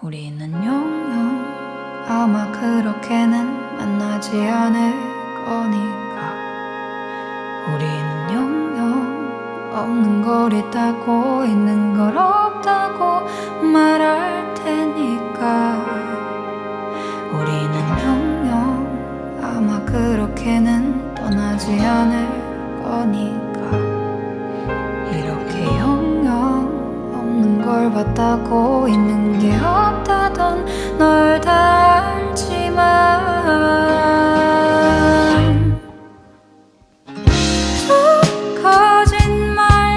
우리는 영영 아마 그렇게는 만나지 않을 거니까. 우리는 영영 없는 걸 있다고 있는 걸 없다고 말할 테니까. 우리는 영영 아마 그렇게는 떠나지 않을 거니까 걸 봤다고 있는 게 없다던 널다 알지만. 또 거짓말쟁이가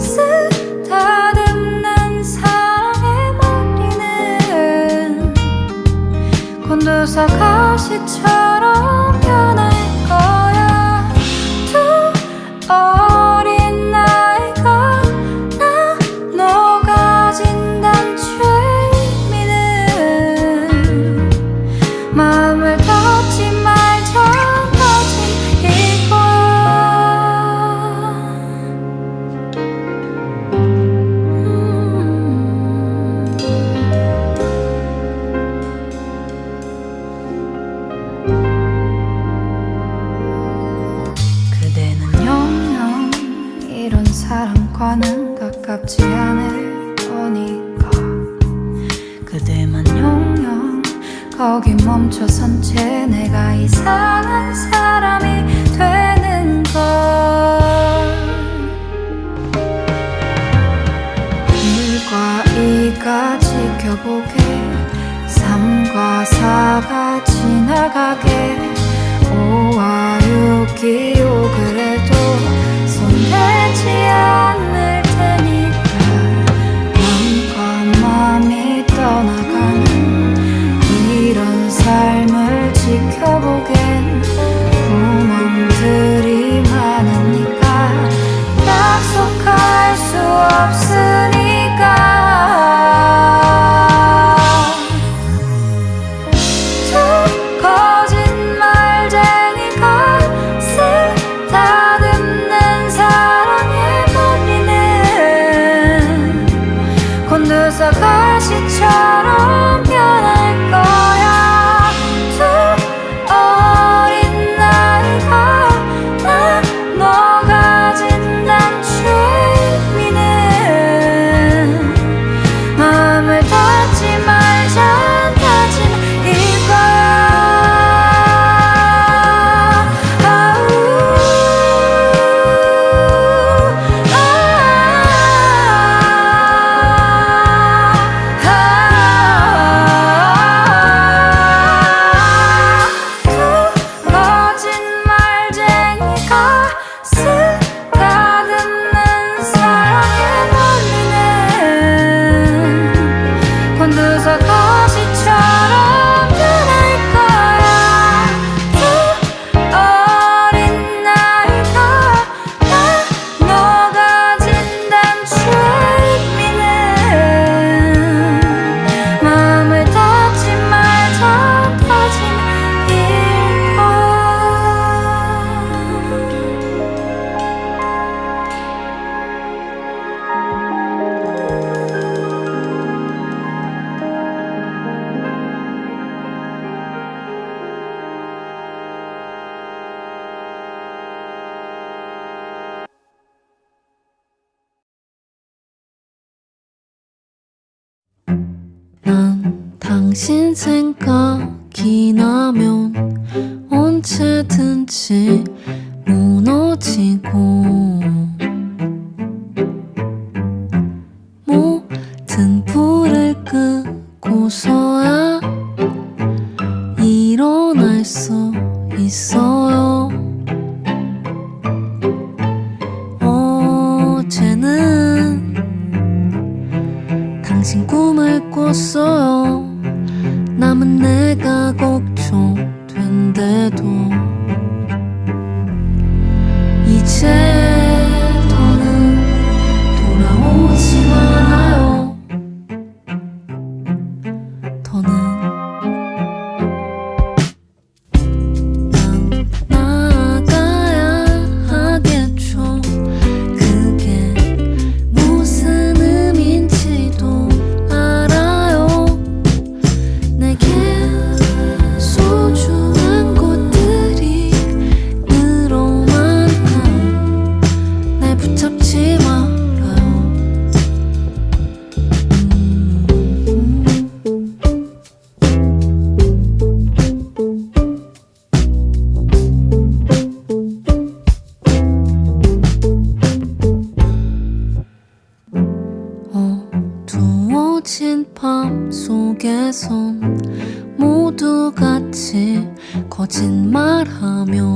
쓰다듬는 사랑의 머리는 곤두서 가시처럼 이가 지켜보게? 삼과 사가 지나가게. 오와 육이 오그래도 손대지 않을 테니까. 마음과 마음이 떠나가는 이런 삶을 지켜보겐 구멍들이 많으니까 약속할 수 없으 당신 생각이 나면 언제든지 무너지고 모든 불을 끄고서야 일어날 수 있어요. 어제는 당신 꿈을 꿨어요 낯선 모두 같이 거짓말하며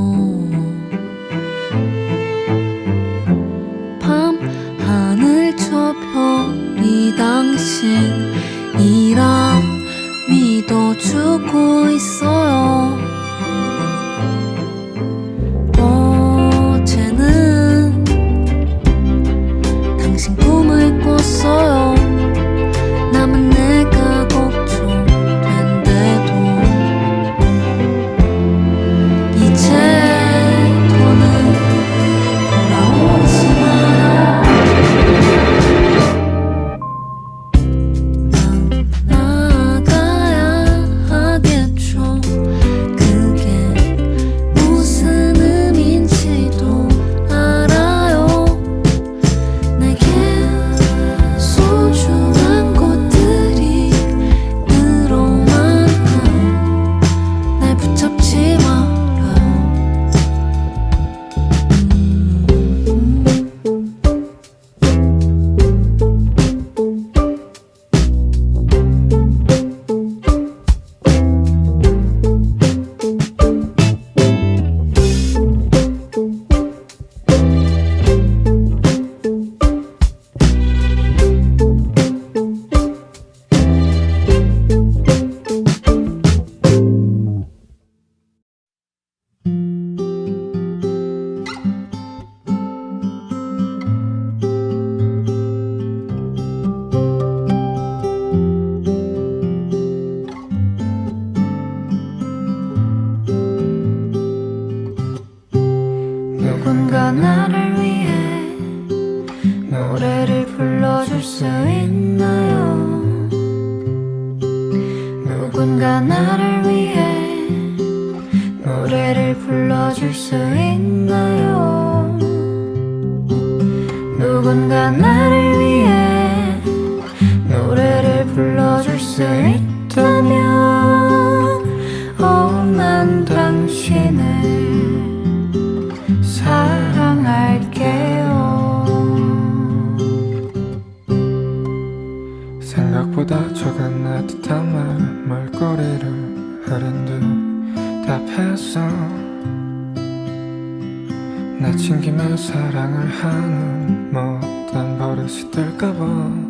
난 당신을 사랑할게요. 생각보다 적은 애틋한 말 말거리를 흐린 듯 답했어 나 챙기며 사랑을 하는 뭐 못한 버릇이 될까봐.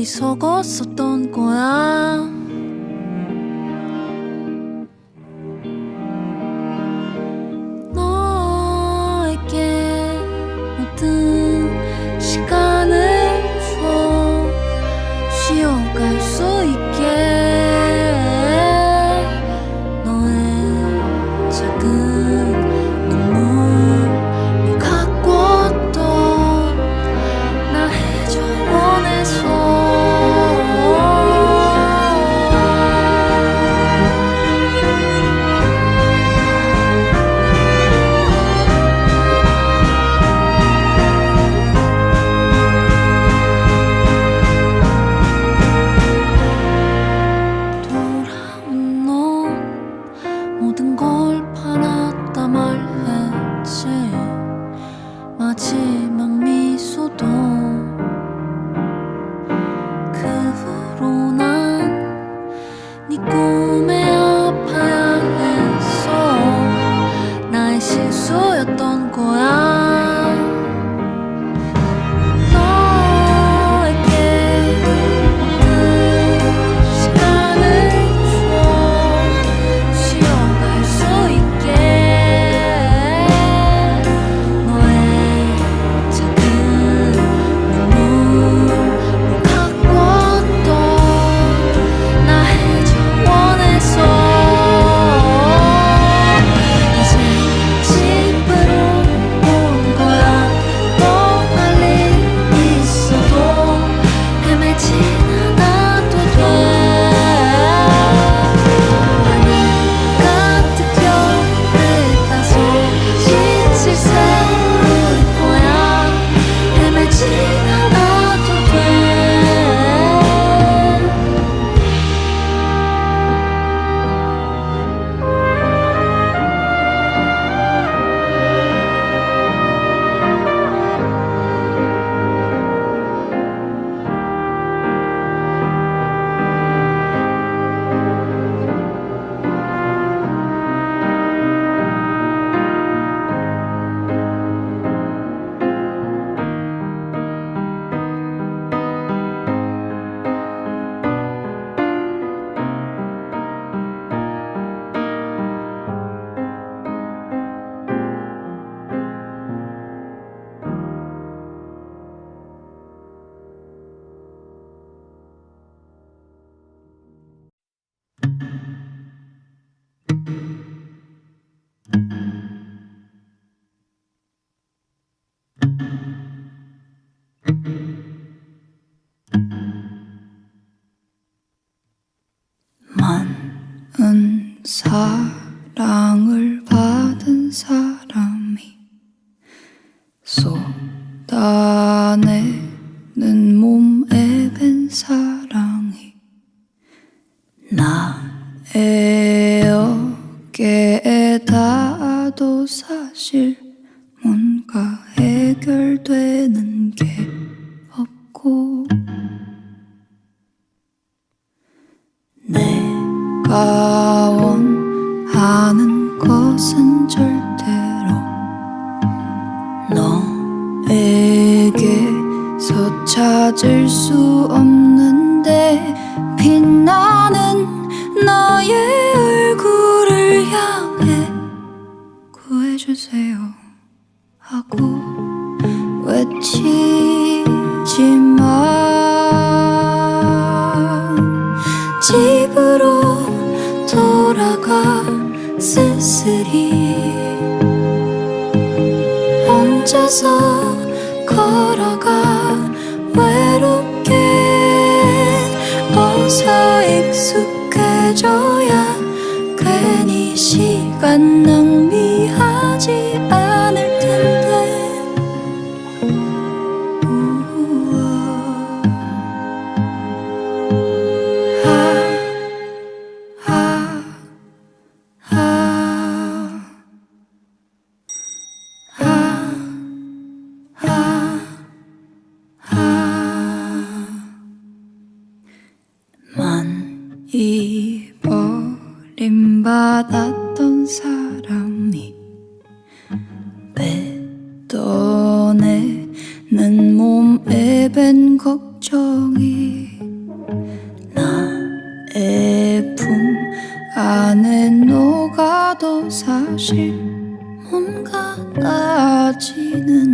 어리석었었던 거야 사랑을 받은 사람이 쏟아내 집으로 돌아가 쓸쓸히 혼자서 걸어가 외롭게 어서 익숙해져야 괜히 시간 낭 뱉어내는 몸에 밴 걱정이 나의 품 안에 녹아도 사실 뭔가 나아지는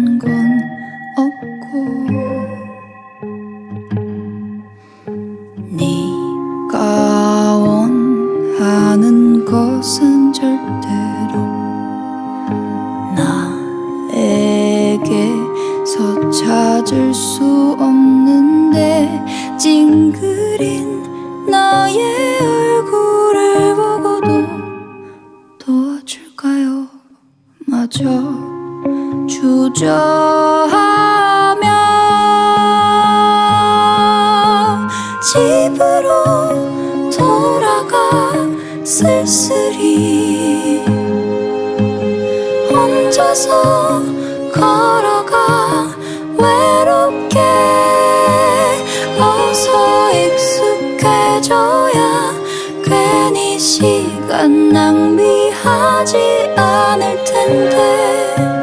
쓸쓸히 혼자서 걸어가 외롭게 어서 익숙해져야 괜히 시간 낭비하지 않을 텐데